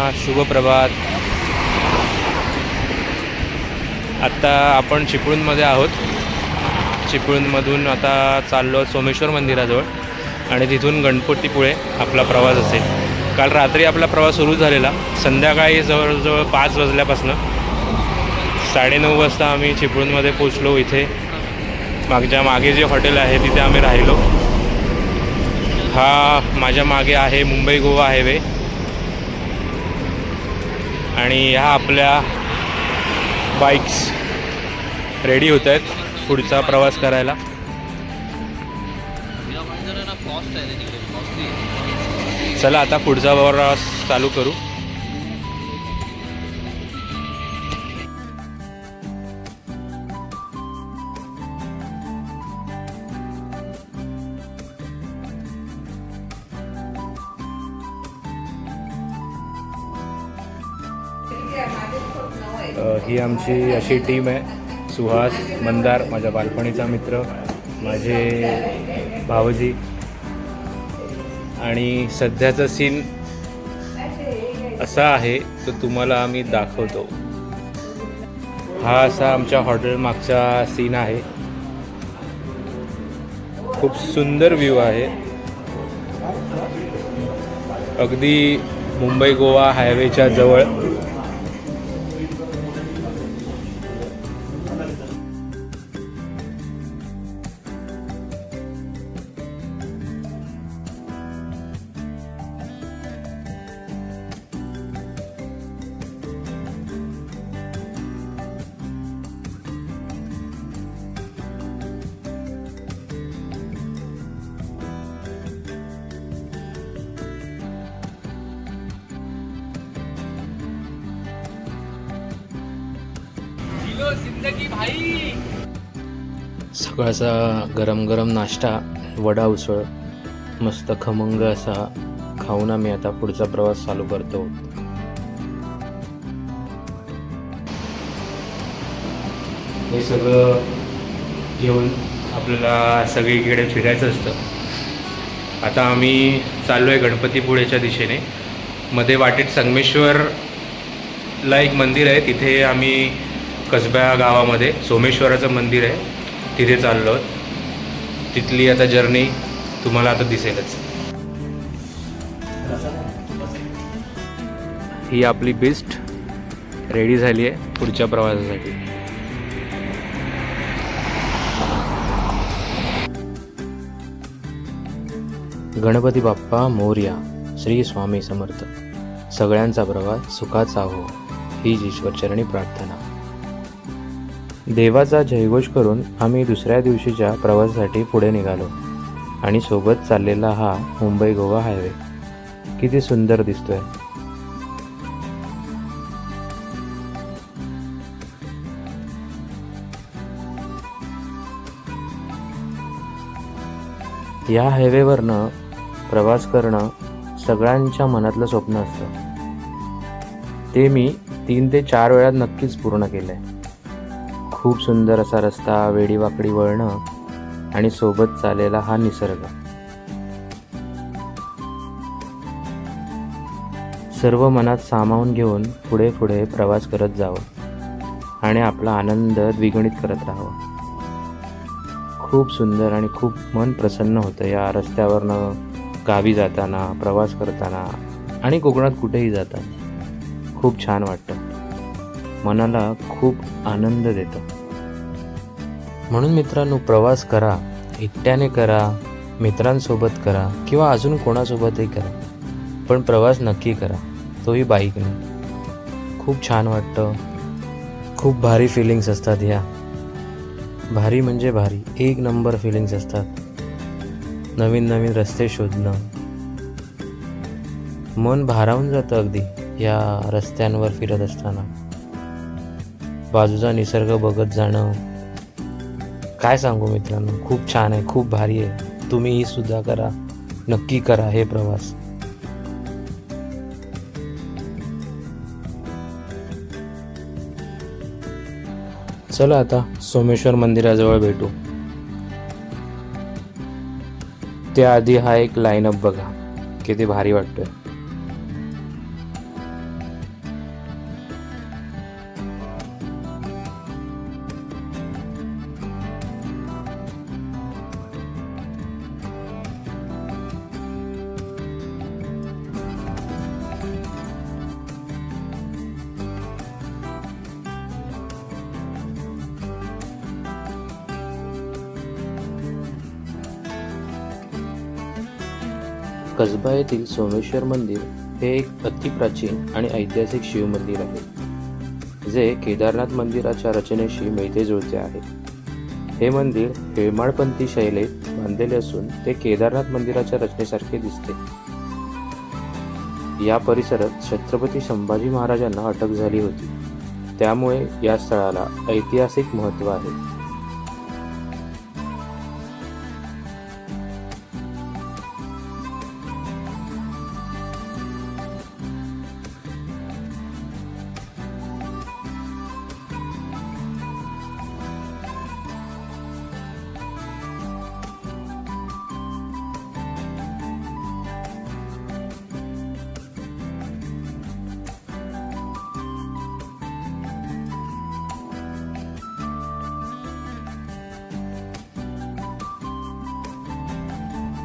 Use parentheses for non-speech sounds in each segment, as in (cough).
हा, शुभप्रभात आत्ता आपण चिपळूणमध्ये आहोत. चिपळूणमधून आता चाललो सोमेश्वर मंदिराजवळ आणि तिथून गणपतीपुळे आपला प्रवास असेल. काल रात्री आपला प्रवास सुरू झालेला. संध्याकाळी जवळजवळ पाच वाजल्यापासनं साडेनऊ वाजता आम्ही चिपळूणमध्ये पोचलो इथे. मागच्या मागे जे हॉटेल आहे तिथे आम्ही राहिलो. हा माझ्या मागे आहे मुंबई गोवा हायवे. आणि ह्या आपल्या बाईक्स रेडी होत आहेत पुढचा प्रवास करायला. चला आता पुढचा प्रवास चालू करू. ही आमची अशी टीम आहे. सुहास मंदार माझ्या बालपणीचा मित्र माझे भावजी आणि सध्याचा सीन असा आहे तो तुम्हाला आम्ही दाखवतो. हा असा आमच्या हॉटेल मागचा सीन आहे. खूप सुंदर व्ह्यू आहे. अगदी मुंबई गोवा हायवेच्या जवळ सकाळचा गरम गरम नाश्ता वडा उसळ मस्त खमंग असा खाऊन आम्ही आता पुढचा प्रवास चालू करतो. हे सगळं घेऊन आपल्याला सगळीकडे फिरायचं असतं. आता आम्ही चाललो आहे गणपतीपुळेच्या दिशेने. मध्ये वाटेत संगमेश्वरला एक मंदिर आहे तिथे आम्ही कसब्या गावामध्ये सोमेश्वराचं मंदिर आहे. तिथे चाललो तिथली आता जर्नी तुम्हाला आता दिसेलच. ही आपली बेस्ट रेडी झाली आहे पुढच्या प्रवासासाठी. गणपती बाप्पा मोर्या श्री स्वामी समर्थ. सगळ्यांचा प्रवास सुखाचा हो. हीच ईश्वरचरणी प्रार्थना. देवाचा जयघोष करून आम्ही दुसऱ्या दिवशीच्या प्रवासासाठी पुढे निघालो. आणि सोबत चाललेला हा मुंबई गोवा हायवे. किती सुंदर दिसतोय. या हायवेवरनं प्रवास करणं सगळ्यांच्या मनातलं स्वप्न असतं. ते मी तीन ते चार वेळा नक्कीच पूर्ण केलं आहे खूप सुंदर असा रस्ता वेडीवाकडी वळणं आणि सोबत चालेला हा निसर्ग. सर्व मनात सामावून घेऊन पुढे पुढे प्रवास करत जावं आणि आपला आनंद द्विगुणित करत राहावं. खूप सुंदर आणि खूप मन प्रसन्न होतं या रस्त्यावरनं गावी जाताना प्रवास करताना आणि कोकणात कुठेही जाताना. खूप छान वाटतं. मनाला खूप आनंद देतं. म्हणून मित्रांनो प्रवास करा एकट्याने करा मित्रांसोबत करा किंवा अजून कोणासोबतही करा. पण प्रवास नक्की करा तोही बाईकने. खूप छान वाटतं. खूप भारी फिलिंग्स असतात ह्या. भारी म्हणजे भारी. एक नंबर फिलिंग्स असतात. नवीन नवीन रस्ते शोधणं. मन भारावून जातं अगदी या रस्त्यांवर फिरत असताना. बाजूचा निसर्ग बघत जाणं. काय सांगू मित्रांनो? खूप छान आहे खूप भारी आहे. तुम्हीही सुद्धा करा. नक्की करा हे प्रवास. चला आता सोमेश्वर मंदिराजवळ भेटू. त्याआधी हा एक लाईनअप बघा. किती भारी वाटतोय. कसबा येथील सोमेश्वर मंदिर हे एक अतिप्राचीन आणि ऐतिहासिक शिवमंदिर आहे जे केदारनाथ मंदिराच्या रचनेशी मिळते जुळते आहे. हे मंदिर हेमाळपंथी शैलीत बांधलेले असून ते केदारनाथ मंदिराच्या रचनेसारखे दिसते. या परिसरात छत्रपती संभाजी महाराजांना अटक झाली होती. त्यामुळे या स्थळाला ऐतिहासिक महत्त्व आहे.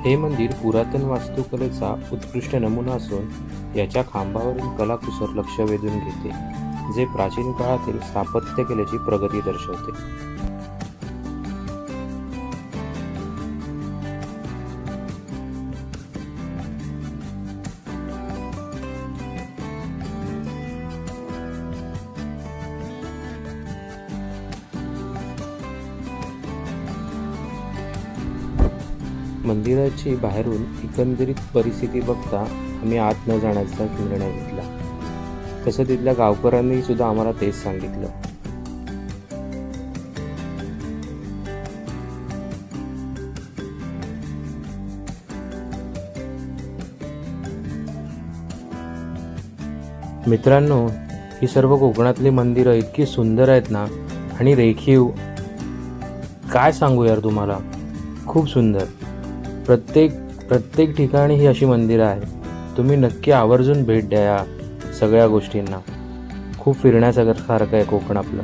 हे मंदिर पुरातन वास्तुकलेचा उत्कृष्ट नमुना असून याच्या खांबावरील कलाकुसर लक्ष वेधून घेते जे प्राचीन काळातील स्थापत्य केल्याची प्रगती दर्शवते. मंदिराची बाहेरून एकंदरीत परिस्थिती बघता आम्ही आत न जाण्याचा निर्णय घेतला. तसं तिथल्या गावकऱ्यांनी सुद्धा आम्हाला तेच सांगितलं. मित्रांनो ही सर्व कोकणातली मंदिरं इतकी सुंदर आहेत ना आणि रेखीव. काय सांगू यार तुम्हाला? खूप सुंदर. प्रत्येक प्रत्येक ठिकाणी ही अशी मंदिरं आहेत. तुम्ही नक्की आवर्जून भेट द्या या सगळ्या गोष्टींना. खूप फिरण्यासारखं आहे कोकण आपलं.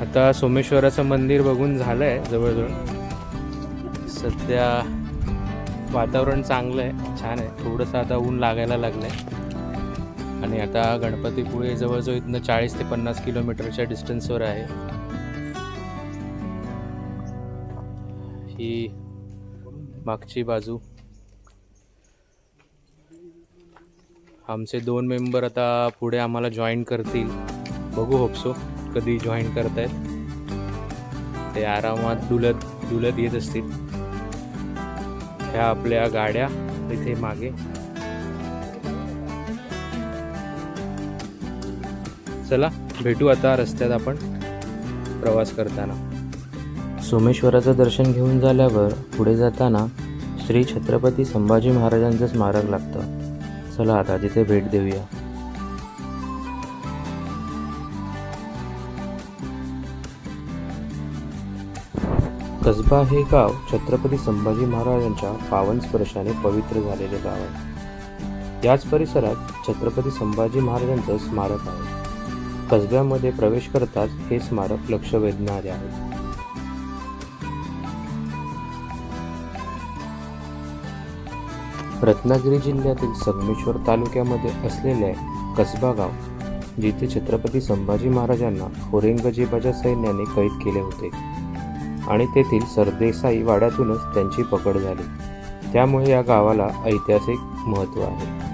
आता सोमेश्वराचं मंदिर बघून झालं आहे जवळजवळ. सध्या वातावरण चांगलं आहे छान आहे. थोडंसं आता ऊन लागायला लागलं आहे आणि आता गणपतीपुळे जवळजवळ इथनं चाळीस ते पन्नास किलोमीटरच्या डिस्टन्सवर आहे. ही मागची बाजू. आमचे दोन मेंबर आता पुढे आम्हाला जॉईन करतील. बघू होपसो कधी जॉईन करतायत. ते आरामात डुलत डुलत येत असतील. ह्या आपल्या गाड्या इथे मागे. चला भेटू आता रस्त्यात आपण प्रवास करताना. सोमेश्वराचं दर्शन घेऊन झाल्यावर पुढे जाताना श्री छत्रपती संभाजी महाराजांचं स्मारक लागतं. चला आता तिथे भेट देऊया. कसबा हे गाव छत्रपती संभाजी महाराजांच्या पावन स्पर्शाने पवित्र झालेले गाव आहे. याच परिसरात छत्रपती संभाजी महाराजांचं स्मारक आहे. कसब्यामध्ये प्रवेश करताच हे स्मारक लक्ष वेधणारे आहे. रत्नागिरी जिल्ह्यातील संगमेश्वर तालुक्यामध्ये असलेले कसबा गाव जिथे छत्रपती संभाजी महाराजांना औरंगजेबाच्या सैन्याने कैद केले होते आणि तेथील सरदेसाई वाड्यातूनच त्यांची पकड झाली. त्यामुळे या गावाला ऐतिहासिक महत्त्व आहे.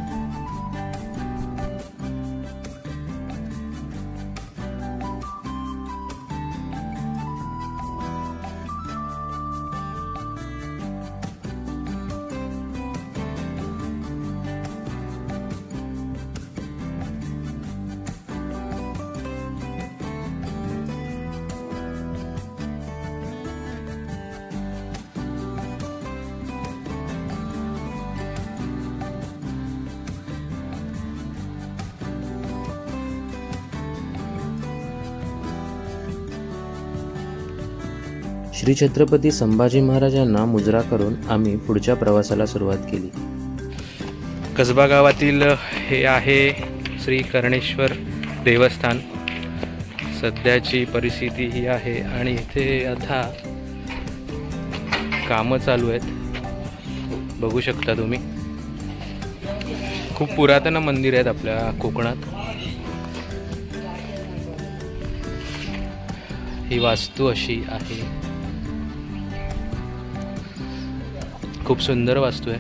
श्री छत्रपती संभाजी महाराजांना मुजरा करून आम्ही पुढच्या प्रवासाला सुरुवात केली. कसबा गावातील हे आहे श्री कर्णेश्वर देवस्थान. सध्याची परिस्थिती ही आहे आणि इथे आता कामं चालू आहेत. बघू शकता तुम्ही. खूप पुरातन मंदिर आहेत आपल्या कोकणात. ही वास्तू अशी आहे. खूप सुंदर वास्तू आहे.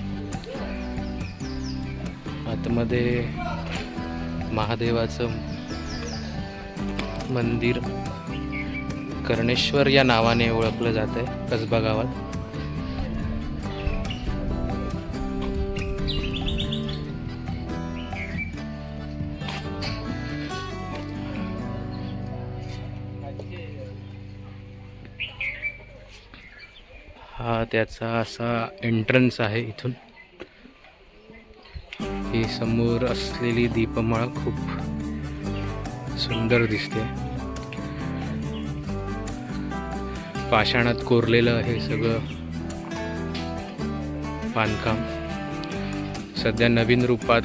आतमध्ये महादेवाचं मंदिर कर्णेश्वर या नावाने ओळखलं जात आहे कसबा गावात. हा त्याचा असा एंट्रन्स आहे इथून. ही समोर असलेली दीपमाळ खूप सुंदर दिसते. पाषाणात कोरलेलं हे सगळं बांधकाम. सध्या नवीन रूपात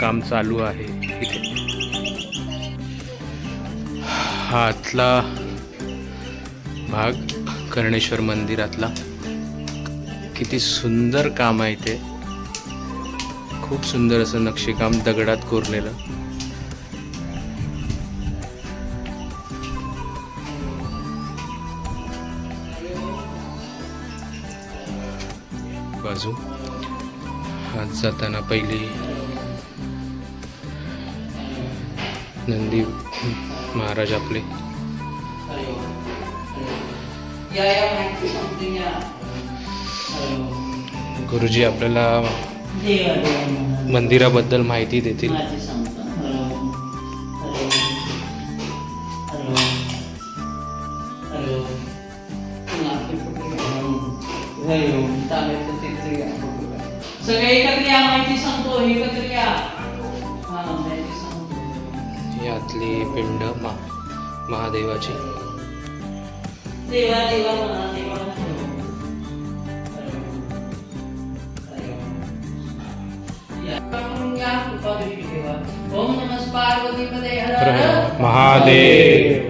काम चालू आहे इथे. हातला भाग कर्णेश्वर मंदिरातला. किती सुंदर काम आहे इथे खूप सुंदर असं नक्षीकाम दगडात कोरलेलं. बाजू. हात जाताना पहिली नंदी महाराज आपले. गुरुजी आपल्याला. मंदिराबद्दल माहिती देतील. सगळे एकत्र या माहिती सांगतो एकत्र या. यातली पिंड महादेवाची. देवा देवा म्हणा देवा महादेव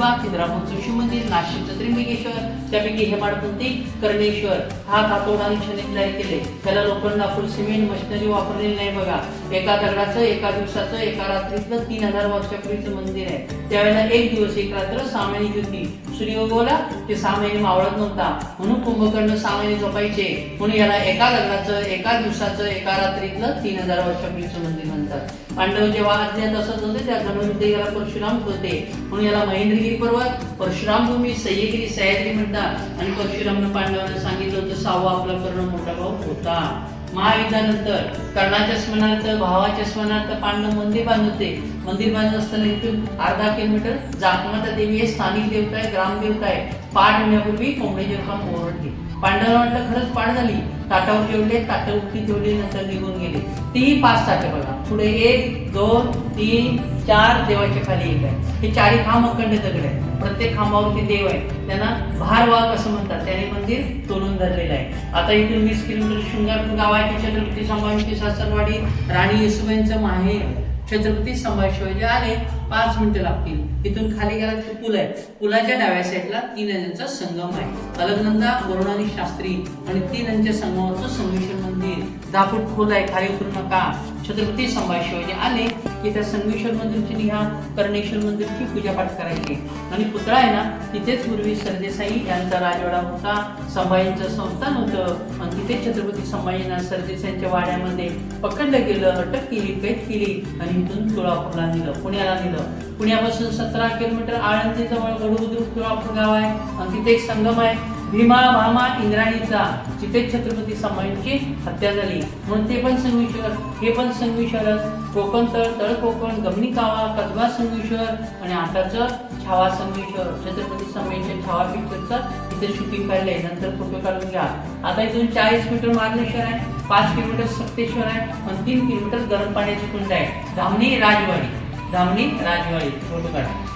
मंदिर खिद्रापूर जोशी मंदिर नाशिकचं त्रिंबकेश्वर त्यापैकी हेमाडपंथी कर्णेश्वर. हा कातोड आणि शनिद्राय केले त्याला लोखंड आपण सिमेंट मशिनरी वापरलेली नाही बघा. एका दगडाचं एका दिवसाचं एका रात्रीतलं तीन हजार वर्षापूर्वीचं मंदिर आहे. त्यावेळेला एक दिवस एक रात्र सामायिक होती. ज्योती सूर्य उगवला ते सामायिक मावळत नव्हता. म्हणून कुंभकर्ण सामायिक झोपायचे म्हणून याला एका दगडाचं एका दिवसाचं एका रात्रीतलं तीन हजार वर्षापूर्वीचं मंदिर म्हणतात पांडव जेव्हा अज्ञात असत होते त्या धनुर्विद्या याला परशुराम होते. म्हणून याला महेंद्रगिरी पर्वत परशुराम भूमी सह्यगिरी सह्याद्री म्हणतात. आणि परशुरामनं पांडवांना सांगितलं होतं सहावा आपला कर्ण मोठा भाऊ होता. महायुद्धानंतर कर्णाच्या स्मरणार्थ भावाच्या स्मरणार्थ पांडव मंदिर बांधत. होते मंदिर बांधत असताना इथून अर्धा किलोमीटर जागमाता देवी हे स्थानिक देवता आहे ग्रामदेवता आहे पाठ होण्यापूर्वी कोंबडीचे काम ओरडली. पांडवांना वाटलं खरंच पाड झाली. ताटावर ठेवले ताटावरती ठेवले नंतर निघून गेले. तीही पाच ताटे बघा. पुढे एक दोन तीन चार देवाच्या खाली एक आहे. हे चारी खांब अखंड दगड आहे प्रत्येक खांबावरती देव आहे त्यांना भारवाहक असं म्हणतात. त्याने मंदिर तोडून धरलेलं आहे. आता इथून वीस किलोमीटर शृंगारपूर गाव आहे. छत्रपती संभाजीची सासरवाडी राणी येसुबाईंचं माहेर छत्रपती संभाजी शिवाजी आले. पाच मिनिटं लागतील. तिथून खाली गेला तर पुल आहे. पुलाच्या डाव्या साईडला तीन नद्यांचा संगम आहे. अलगनंदा वरुण आणि शास्त्री आणि तीन नद्यांच्या संगमाचं संगमेश्वर मंदिर. दहा फूट खोल आहे खाली उतरू नका. छत्रपती संभाजी शिवाजी आले की त्या संगमेश्वर मंदिरची निघा कर्णेश्वर मंदिरची पूजापाठ करायची. आणि पुतळा आहे ना तिथेच पूर्वी सरदेसाई यांचा राजवाडा होता. संभाजींचं संस्थान होतं. आणि तिथे छत्रपती संभाजींना सरदेसाईंच्या वाड्यामध्ये पकडलं गेलं अटक केली कैद केली. आणि इथून तुळापूरला नेलं पुण्याला नेलं. पुण्यापासून सतरा किलोमीटर आळंदी जवळ गडबुद्रुक तुळापूर गाव आहे. आणि तिथे एक संगम आहे. भीमा भामा इंद्राणीचा जिथे छत्रपती संभाजींची हत्या झाली. म्हणून ते पण संगमेश्वर हे पण संगमेश्वरच. कोकण तळ तळ कोकण गमनी कावा कसबा संगमेश्वर आणि आताचं छावा संगमेश्वर. छत्रपती संभाजीच्या छावा पिक्चरचं इथे शूटिंग काढलंय. नंतर फोटो काढून घ्या. आता इथून चाळीस मीटर मार्गेश्वर आहे. पाच किलोमीटर सप्तेश्वर आहे. आणि तीन किलोमीटर गरम पाण्याची कुंड आहे. धामणी राजवाडी. धामणी राजवाडी फोटो काढा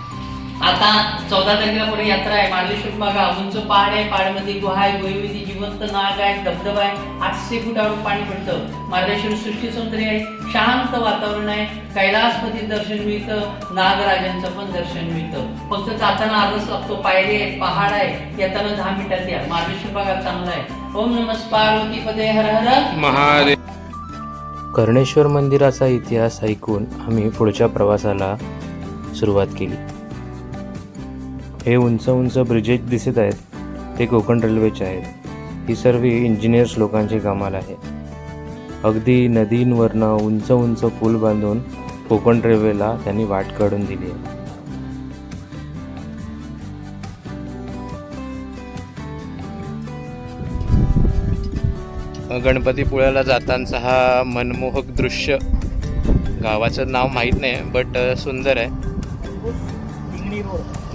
आता चौदा तारखेला पुढे यात्रा आहे. मार्लेश्वर बघा उंच पहाड आहे. पहाडमध्ये गुहा आहे गोईमध्ये जिवंत नाग आहे धबधबा आहे. आठशे फुटावरून पाणी पडतं. मार्लेश्वर सृष्टी सौंदर्य आहे. शांत वातावरण आहे. कैलासपती दर्शन मिळतं. नागराजांचं पण दर्शन मिळतं. फक्त जाताना आदर्श लागतो. पायरी आहे पहाड आहे. येताना दहा मिनिटात या. मार्लेश्वर बघा चांगला आहे. ओम नमस्कार पार्वती पदे हर हर. महादेव. कर्णेश्वर मंदिराचा इतिहास ऐकून आम्ही पुढच्या प्रवासाला सुरुवात केली. हे उंच उंच ब्रिजेस दिसत आहेत ते कोकण रेल्वेचे आहेत. ही सर्व इंजिनियर्स लोकांची कमाल आहे. अगदी नदींवरनं उंच उंच पूल बांधून कोकण रेल्वेला त्यांनी वाट काढून दिली आहे. गणपतीपुळ्याला जातानाचा हा मनमोहक दृश्य गावाचं नाव माहीत नाही बट सुंदर आहे.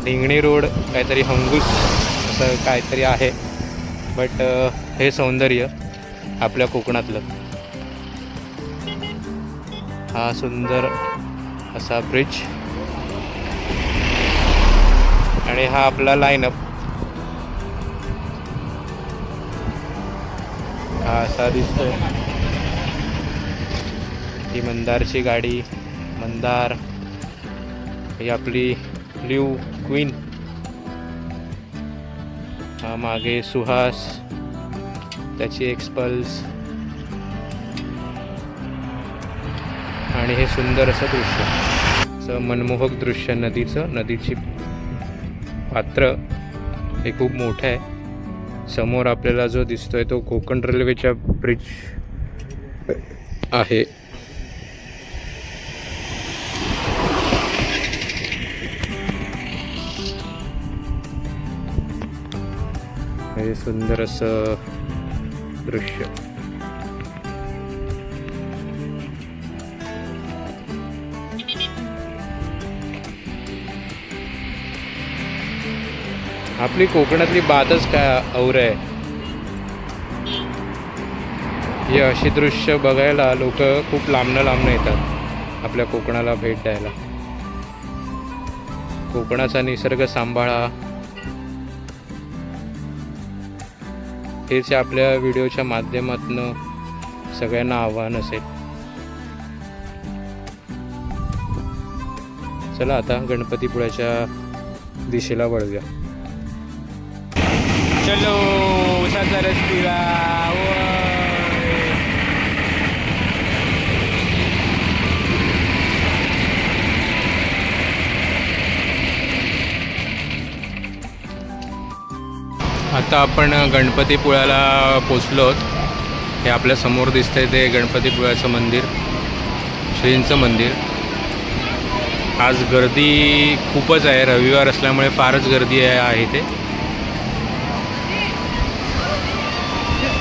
ढिंगणी रोड. काहीतरी हंगूस असं काहीतरी आहे बट हे सौंदर्य आपल्या कोकणातलं. हा सुंदर असा ब्रिज आणि हा आपला लाईनअप हा असा दिसतोय. ही मंदारची गाडी मंदार. ही आपली ब्ल्यू क्वीन. हा मागे सुहास. त्याची एक्सपल्स आणि हे सुंदर असं दृश्य. असं मनमोहक दृश्य नदीचं नदीची पात्र. हे खूप मोठं आहे. समोर आपल्याला जो दिसतोय तो कोकण रेल्वेचा ब्रिज आहे. हे सुंदर असं दृश्य. आपली कोकणातली बातच काय और आहे? हे अशी दृश्य बघायला लोक खूप लांबनं लांबनं येतात आपल्या कोकणाला भेट द्यायला. कोकणाचा निसर्ग सांभाळा. हेच आपल्या व्हिडिओच्या माध्यमातून सगळ्यांना आव्हान असेल. चला आता गणपतीपुळ्याच्या दिशेला वळूया. चलो सातारस्तीला आता आपण गणपतीपुळ्याला पोचलो आहोत हे आपल्यासमोर दिसतंय ते गणपतीपुळ्याचं मंदिर श्रींचं मंदिर. आज गर्दी खूपच आहे. रविवार असल्यामुळे फारच गर्दी आहे आहे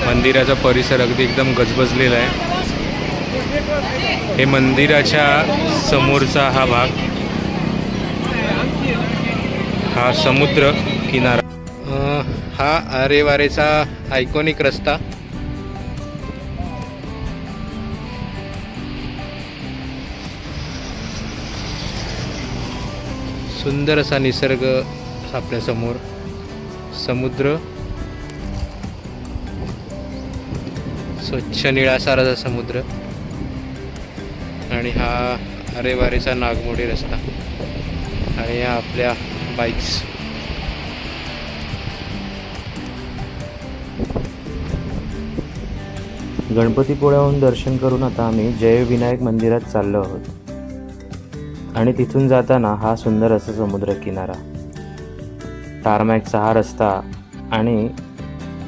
मंदिराचा परिसर अगदी एकदम गजबजलेला आहे. हे मंदिराच्या समोरचा हा भाग. हा समुद्र किनारा. हा आरेवारेचा आयकॉनिक रस्ता. सुंदर असा निसर्ग आपल्यासमोर समुद्र. स्वच्छ निळासाराचा समुद्र. आणि हा अरेवारेचा नागमोडी रस्ता. आणि या आपल्या बाईक्स गणपतीपुळ्याहून दर्शन करून आता आम्ही जयविनायक मंदिरात चाललो आहोत. आणि तिथून जाताना हा सुंदर असा समुद्र किनारा टारमॅकचा हा रस्ता आणि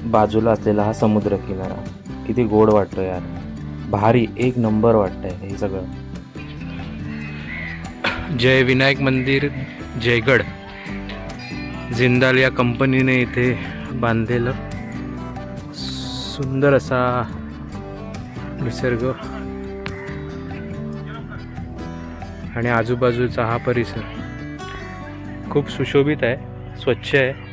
बाजूला असलेला हा समुद्र किनारा किती गोड वाटतो यार. भारी एक नंबर वाटतंय हे सगळं. जय विनायक मंदिर जयगड. जिंदाल या कंपनीने इथे बांधलेलं सुंदर असा निसर्ग. आणि आजूबाजूचा हा परिसर खूप सुशोभित आहे स्वच्छ आहे.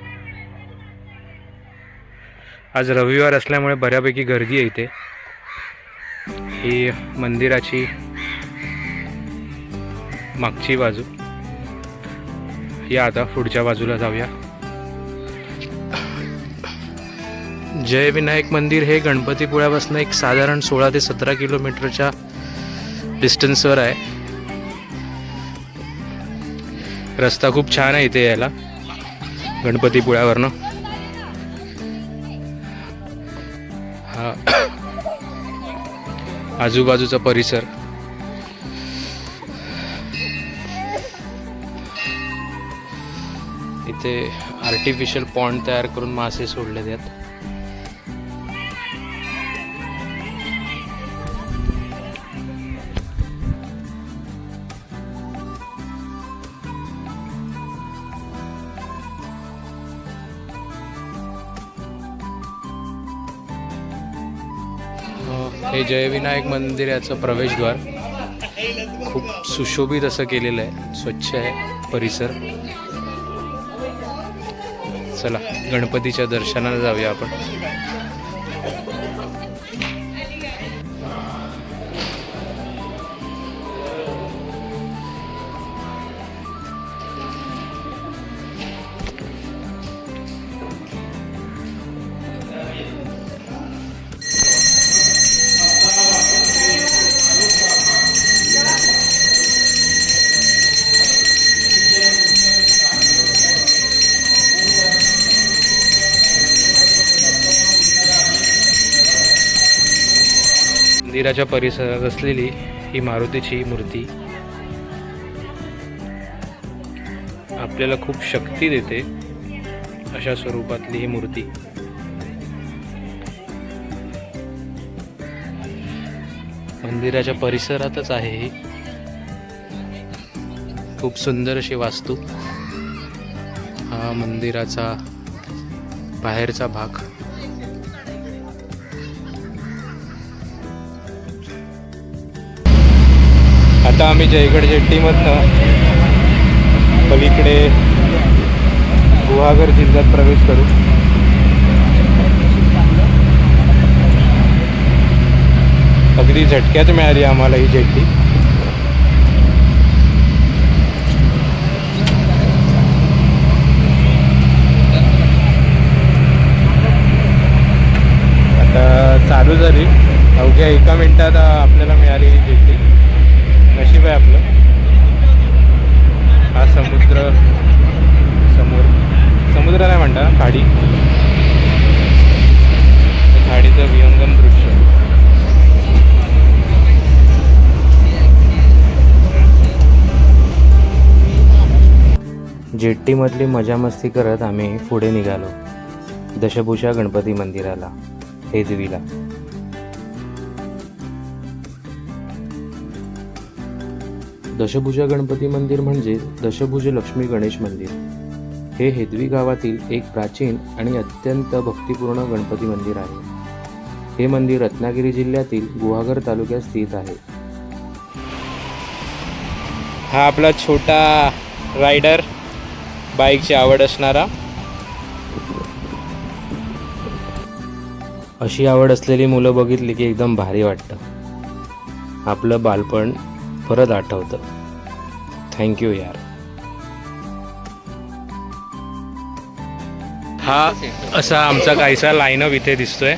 आज रविवार असल्यामुळे बऱ्यापैकी गर्दी आहे इथे. ही मंदिराची मागची बाजू. या आता पुढच्या बाजूला जाऊया. जय विनायक मंदिर हे गणपतीपुळ्यापासून एक साधारण सोळा ते सतरा किलोमीटरच्या डिस्टन्सवर आहे. रस्ता खूप छान आहे इथे यायला. गणपतीपुळ्यावरनं. आजूबाजूचा परिसर. इथे आर्टिफिशियल पॉइंट तयार करून मासे सोडले आहेत हे जयविनायक मंदिर याचं प्रवेशद्वार खूप सुशोभित असं केलेलं आहे. स्वच्छ आहे परिसर. चला गणपतीच्या दर्शनाला जाऊया आपण. मंदिराच्या परिसरात असलेली ही मारुतीची मूर्ती आपल्याला खूप शक्ती देते अशा स्वरूपातली ही मूर्ती. मंदिराच्या परिसरातच आहे ही. खूप सुंदर अशी वास्तू. हा मंदिराचा बाहेरचा भाग. आता आम्ही जयगड जेट्टीमधनं पलीकडे गुहागर जिल्ह्यात प्रवेश करू. अगदी झटक्यात मिळाली आम्हाला ही जेट्टी आता चालू झाली. अवघ्या एका मिनिटात आपल्याला मिळाली ही जेट्टी आपलं. हा समुद्र समोर समुद्र नाही म्हणता खाडी. खाडीचं विहंगम दृश्य. जेट्टीमधली मजा मस्ती करत आम्ही पुढे निघालो. दशभूषा गणपती मंदिराला हेदवीला दशभुजा गणपती मंदिर म्हणजे दशभुज लक्ष्मी गणेश मंदिर. हे हेदवी गावातील एक प्राचीन आणि अत्यंत भक्तिपूर्ण गणपती मंदिर आहे. हे मंदिर रत्नागिरी जिल्ह्यातील गुहागर तालुक्यात स्थित आहे. हा आपला छोटा रायडर बाईकची आवड असणारा. अशी आवड असलेली मुलं बघितली की एकदम भारी वाटतं. आपलं बालपण परत आठवतं. थँक्यू यार. हा असा आमचा काहीसा लाईनअप इथे दिसतोय.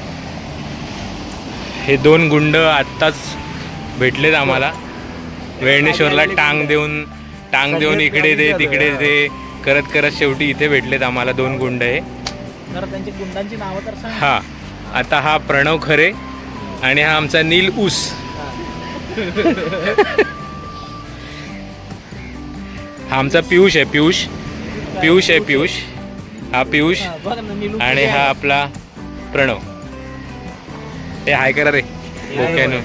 हे दोन गुंड आत्ताच भेटलेत आम्हाला. वेळणेश्वरला टांग देऊन टांग देऊन इकडे दे तिकडे दे करत करत शेवटी इथे भेटलेत आम्हाला दोन गुंड हे. जरा त्यांची गुंडांची नावं तर सांग. हा आता हा प्रणव खरे आणि हा आमचा नील ऊस. (laughs) हा आमचा पियुष आहे पियुष. पियुष आहे पियुष. हा पियुष. आणि हा? आपला प्रणव. ते हाय करा रे. ओक्यानं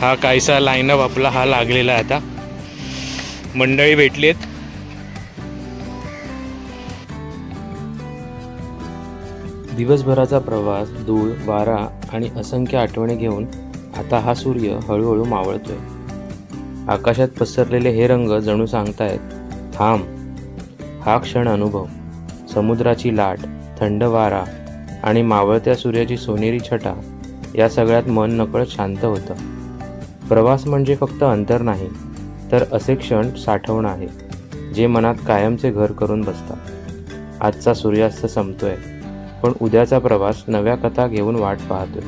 हा काहीसा लाईनअप आपला हा लागलेला आहे आता. मंडळी भेटली आहेत दिवसभराचा प्रवास धूळ वारा आणि असंख्य आठवणी घेऊन आता हा सूर्य हळूहळू मावळतोय. आकाशात पसरलेले हे रंग जणू सांगतायत थांब हा क्षण अनुभव. समुद्राची लाट थंड वारा आणि मावळत्या सूर्याची सोनेरी छटा या सगळ्यात मन नकळत शांत होतं. प्रवास म्हणजे फक्त अंतर नाही तर असे क्षण साठवणं आहे जे मनात कायमचे घर करून बसतात. आजचा सूर्यास्त संपतोय पण उद्याचा प्रवास नव्या कथा घेऊन वाट पाहतोय.